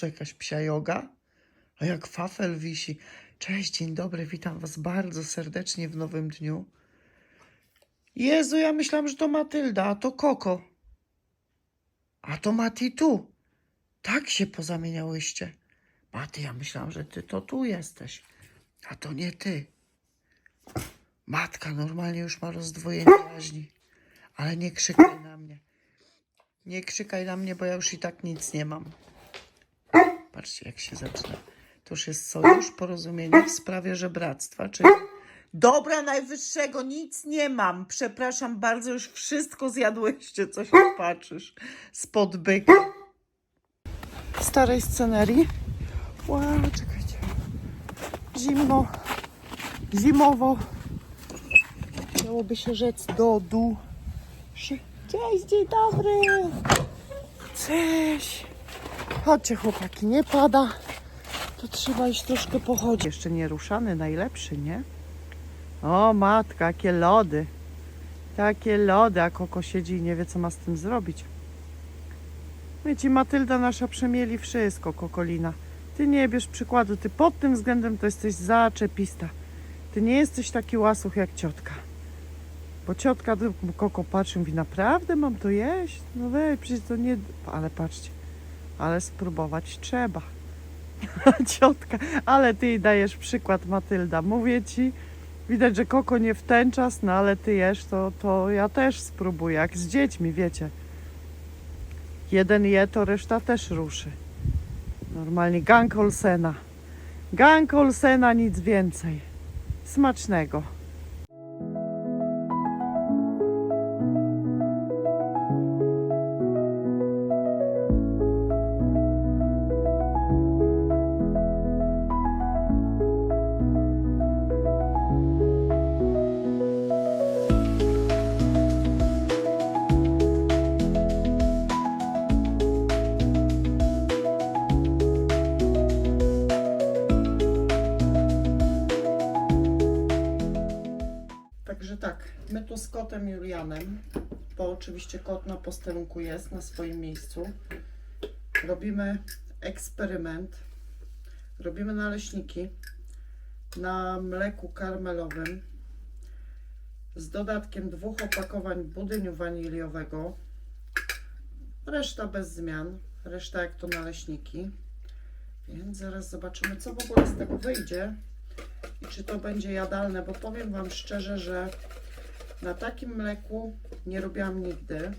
to jakaś psia joga? A jak fafel wisi. Cześć, dzień dobry, witam was bardzo serdecznie w nowym dniu. Jezu, ja myślałam, że to Matylda, a to Koko. A to Mati tu. Tak się pozamieniałyście. Mati, ja myślałam, że ty to tu jesteś. A to nie ty. Matka normalnie już ma rozdwojenie jaźni. Ale nie krzykaj na mnie. Nie krzykaj na mnie, bo ja już i tak nic nie mam. Patrzcie, jak się zaczyna. To już jest sojusz, porozumienie w sprawie żebractwa, czyli... Dobra, najwyższego, nic nie mam. Przepraszam bardzo, już wszystko zjadłyście, co się patrzysz. Spod byka. Starej scenerii. Wow, czekajcie. Zimno. Zimowo. Chciałoby się rzec do duszy. Cześć, dzień dobry. Cześć. Chodźcie chłopaki, nie pada. To trzeba iść troszkę pochodzić. Jeszcze nie ruszany, najlepszy, nie? O matka, jakie lody. Takie lody, a Koko siedzi i nie wie, co ma z tym zrobić. Ci Matylda nasza przemieli wszystko, Kokolina. Ty nie bierz przykładu, ty pod tym względem to jesteś zaczepista. Ty nie jesteś taki łasuch jak ciotka. Bo ciotka Koko patrzy i mówi, naprawdę mam to jeść? No weź, przecież to nie... Ale patrzcie, ale spróbować trzeba. Ciotka, ale ty dajesz przykład, Matylda. Mówię ci, widać, że Koko nie w ten czas, no ale ty jesz, to, to ja też spróbuję, jak z dziećmi, wiecie. Jeden je, to reszta też ruszy. Normalnie gang Olsena. Gang Olsena, nic więcej. Smacznego. Także tak, my tu z kotem Julianem, bo oczywiście kot na posterunku jest na swoim miejscu. Robimy eksperyment. Robimy naleśniki na mleku karmelowym z dodatkiem dwóch opakowań budyniu waniliowego. Reszta bez zmian, reszta jak to naleśniki. Więc zaraz zobaczymy, co w ogóle z tego wyjdzie i czy to będzie jadalne, bo powiem Wam szczerze, że na takim mleku nie robiłam nigdy.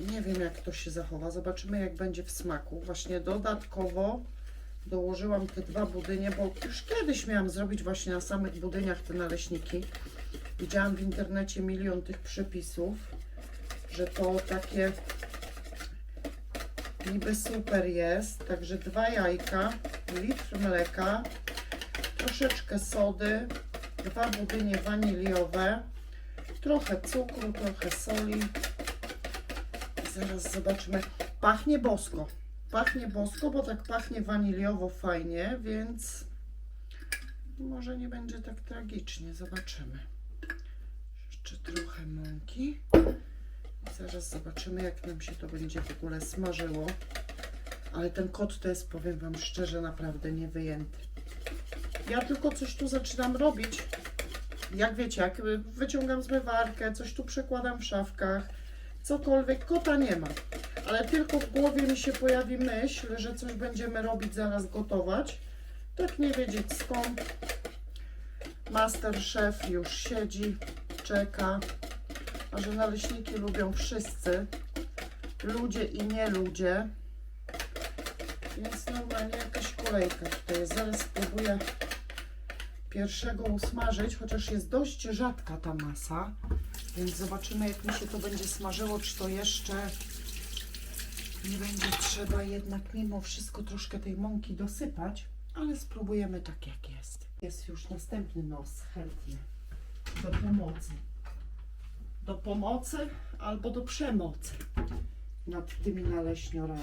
Nie wiem, jak to się zachowa. Zobaczymy, jak będzie w smaku. Właśnie dodatkowo dołożyłam te dwa budynie, bo już kiedyś miałam zrobić właśnie na samych budyniach te naleśniki. Widziałam w internecie milion tych przepisów, że to takie niby super jest. Także dwa jajka, litr mleka, troszeczkę sody, dwa budynie waniliowe, trochę cukru, trochę soli. Zaraz zobaczymy. Pachnie bosko. Pachnie bosko, bo tak pachnie waniliowo fajnie, więc może nie będzie tak tragicznie. Zobaczymy. Jeszcze trochę mąki. Zaraz zobaczymy, jak nam się to będzie w ogóle smażyło. Ale ten kot to jest, powiem Wam szczerze, naprawdę niewyjęty. Ja tylko coś tu zaczynam robić. Jak wiecie, jak wyciągam zmywarkę, coś tu przekładam w szafkach, cokolwiek, kota nie ma. Ale tylko w głowie mi się pojawi myśl, że coś będziemy robić, zaraz gotować. Tak nie wiedzieć skąd. Master chef już siedzi, czeka. A że naleśniki lubią wszyscy. Ludzie i nie ludzie. Więc normalnie jakaś kolejka tutaj jest. Zaraz spróbuję pierwszego usmażyć, chociaż jest dość rzadka ta masa. Więc zobaczymy, jak mi się to będzie smażyło, czy to jeszcze nie będzie trzeba jednak mimo wszystko troszkę tej mąki dosypać, ale spróbujemy tak, jak jest. Jest już następny nos chętny do pomocy. Do pomocy albo do przemocy nad tymi naleśniorami.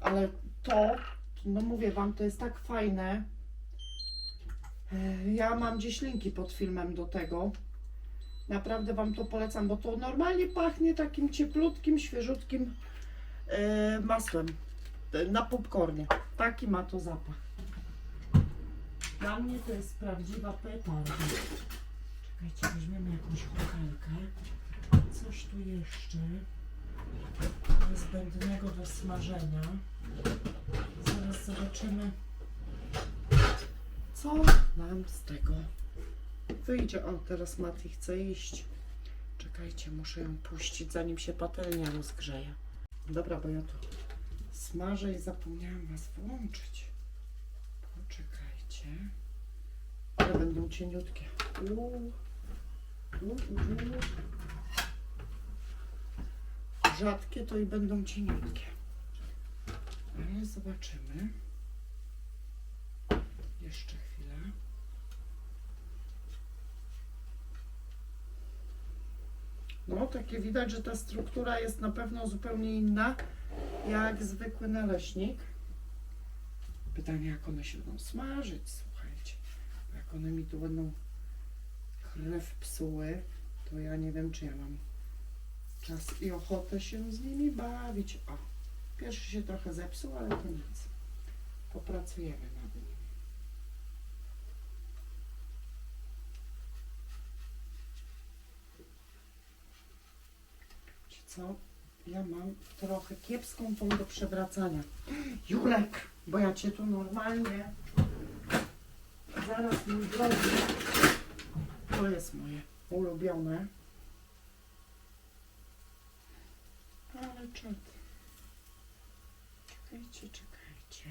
Ale to, no mówię Wam, to jest tak fajne. E, Ja mam gdzieś linki pod filmem do tego. Naprawdę Wam to polecam, bo to normalnie pachnie takim cieplutkim, świeżutkim e, masłem e, na popcornie. Taki ma to zapach. Dla mnie to jest prawdziwa petarda. Czekajcie, weźmiemy jakąś kuchenkę. Coś tu jeszcze niezbędnego do smażenia. Zaraz zobaczymy, co nam z tego wyjdzie. O, teraz Mati chce iść. Czekajcie, muszę ją puścić, zanim się patelnia rozgrzeje. Dobra, bo ja tu smażę i zapomniałam Was włączyć. Poczekajcie. Ale będą cieniutkie. Uuu. Uuu. Rzadkie to i będą cieniutkie. Ale zobaczymy. Jeszcze chwilę. No, takie widać, że ta struktura jest na pewno zupełnie inna jak zwykły naleśnik. Pytanie, jak one się będą smażyć, słuchajcie. Jak one mi tu będą krew psuły, to ja nie wiem, czy ja mam czas i ochotę się z nimi bawić. O, pierwszy się trochę zepsuł, ale to nic. Popracujemy nad nim. Wiecie co? Ja mam trochę kiepską tą do przewracania. Julek, bo ja cię tu normalnie zaraz mój drogi. To jest moje ulubione. Czekajcie, czekajcie.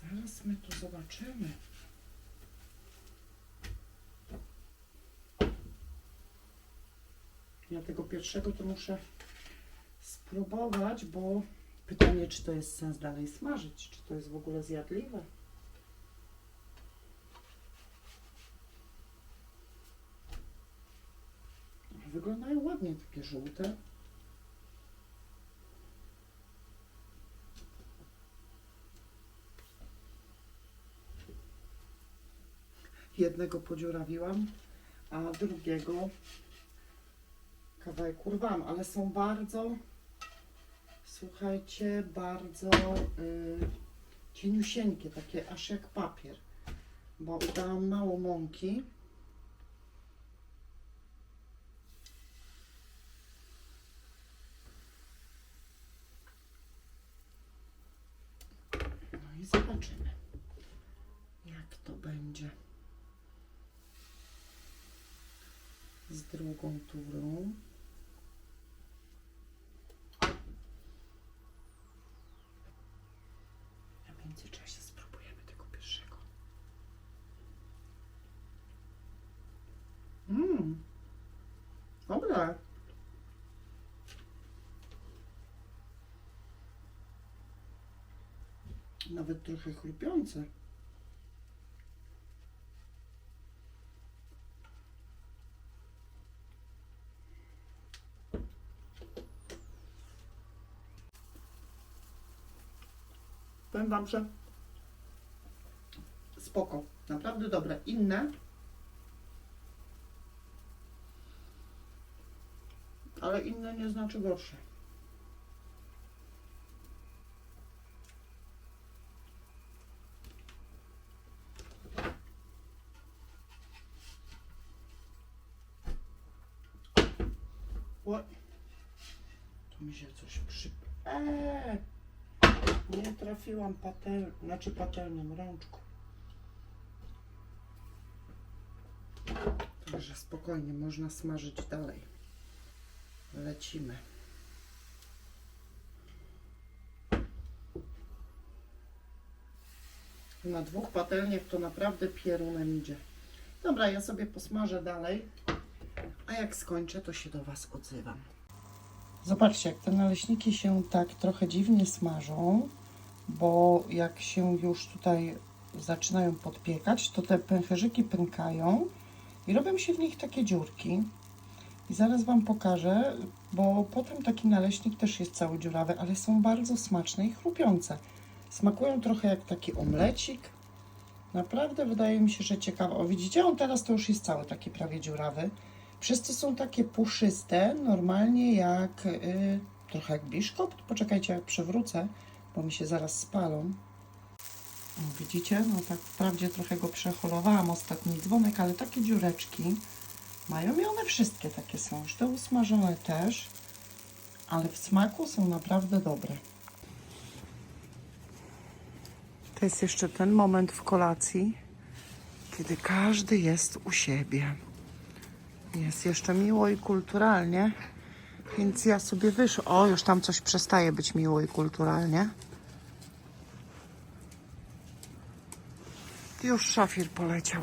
Zaraz my tu zobaczymy. Ja tego pierwszego to muszę spróbować, bo pytanie, czy to jest sens dalej smażyć, czy to jest w ogóle zjadliwe. Wyglądają ładnie, takie żółte. Jednego podziurawiłam, a drugiego kawałek urwałam, ale są bardzo, słuchajcie, bardzo y, cieniusieńkie, takie aż jak papier, bo dałam mało mąki. No i zobaczymy, jak to będzie z drugą turą. A w międzyczasie spróbujemy tego pierwszego. Mmm. Nawet trochę chrupiące. Powiem Wam, że spoko. Naprawdę dobre. Inne. Ale inne nie znaczy gorsze. O, tu mi się coś przy... Eee! Nie trafiłam patel, znaczy patelnią, rączką. Także spokojnie, można smażyć dalej. Lecimy. Na dwóch patelniach to naprawdę pierunem idzie. Dobra, ja sobie posmażę dalej, a jak skończę, to się do Was odzywam. Zobaczcie, jak te naleśniki się tak trochę dziwnie smażą, bo jak się już tutaj zaczynają podpiekać, to te pęcherzyki pękają i robią się w nich takie dziurki. I zaraz Wam pokażę, bo potem taki naleśnik też jest cały dziurawy, ale są bardzo smaczne i chrupiące. Smakują trochę jak taki omlecik. Naprawdę wydaje mi się, że ciekawe. O, widzicie, on teraz to już jest cały taki prawie dziurawy. To są takie puszyste, normalnie jak y, trochę jak biszkopt. Poczekajcie, jak przewrócę, bo mi się zaraz spalą. Widzicie? No tak wprawdzie trochę go przeholowałam ostatni dzwonek, ale takie dziureczki mają i one wszystkie takie są. Już te usmażone też, ale w smaku są naprawdę dobre. To jest jeszcze ten moment w kolacji, kiedy każdy jest u siebie. Jest jeszcze miło i kulturalnie, więc ja sobie wyszłam. O, już tam coś przestaje być miło i kulturalnie. Już szafir poleciał.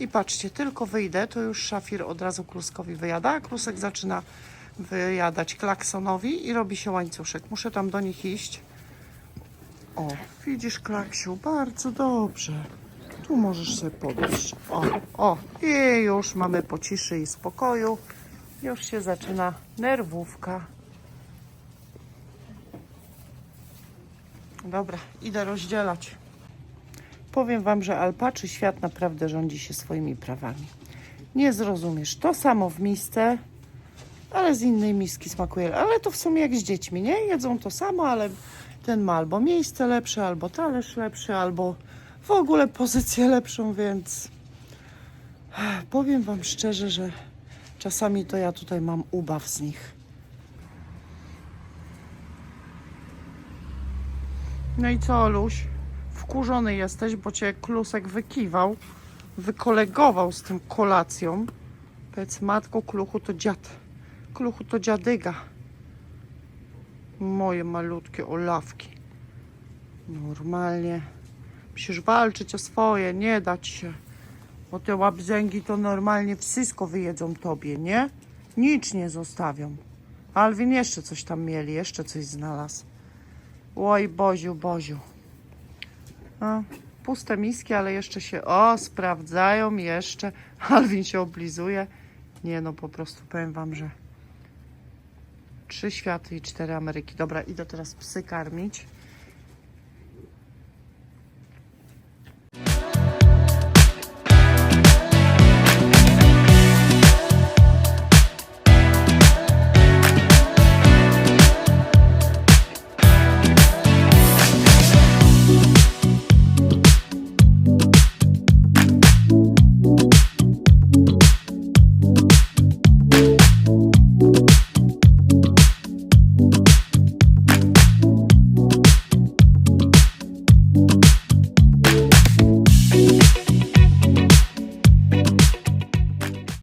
I patrzcie, tylko wyjdę, to już szafir od razu kluskowi wyjada, a klusek zaczyna wyjadać klaksonowi i robi się łańcuszek. Muszę tam do nich iść. O, widzisz, Klaksiu, bardzo dobrze. Tu możesz sobie podejść. O, o, i już mamy po ciszy i spokoju. Już się zaczyna nerwówka. Dobra, idę rozdzielać. Powiem Wam, że alpaczy świat naprawdę rządzi się swoimi prawami. Nie zrozumiesz. To samo w misce, ale z innej miski smakuje. Ale to w sumie jak z dziećmi, nie? Jedzą to samo, ale ten ma albo miejsce lepsze, albo talerz lepszy, albo w ogóle pozycję lepszą, więc powiem Wam szczerze, że czasami to ja tutaj mam ubaw z nich. No i co, Oluś? Wkurzony jesteś, bo cię klusek wykiwał, wykolegował z tym kolacją. Powiedz, matko, kluchu to dziad. Kluchu to dziadyga. Moje malutkie olawki. Normalnie. Musisz walczyć o swoje, nie dać się. Bo te łabzęgi to normalnie wszystko wyjedzą tobie, nie? Nic nie zostawią. Alwin jeszcze coś tam mieli, jeszcze coś znalazł. Oj, Boziu, Boziu. A, puste miski, ale jeszcze się, o, sprawdzają jeszcze. Alwin się oblizuje. Nie no, po prostu powiem wam, że trzy światy i cztery Ameryki. Dobra, idę teraz psy karmić.